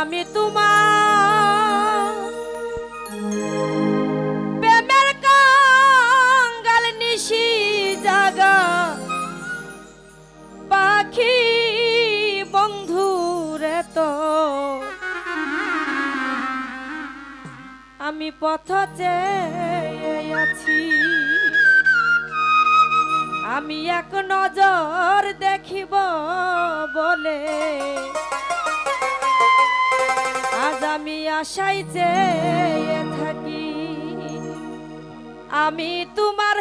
আমি তোমার প্রেমের কাঙ্গাল নিশি জাগা। পাখি বন্ধুরে তো। আমি পথ আছি আমি এক নজর দেখিব বলে। আমি আশাই চেয়ে থাকি। আমি তোমার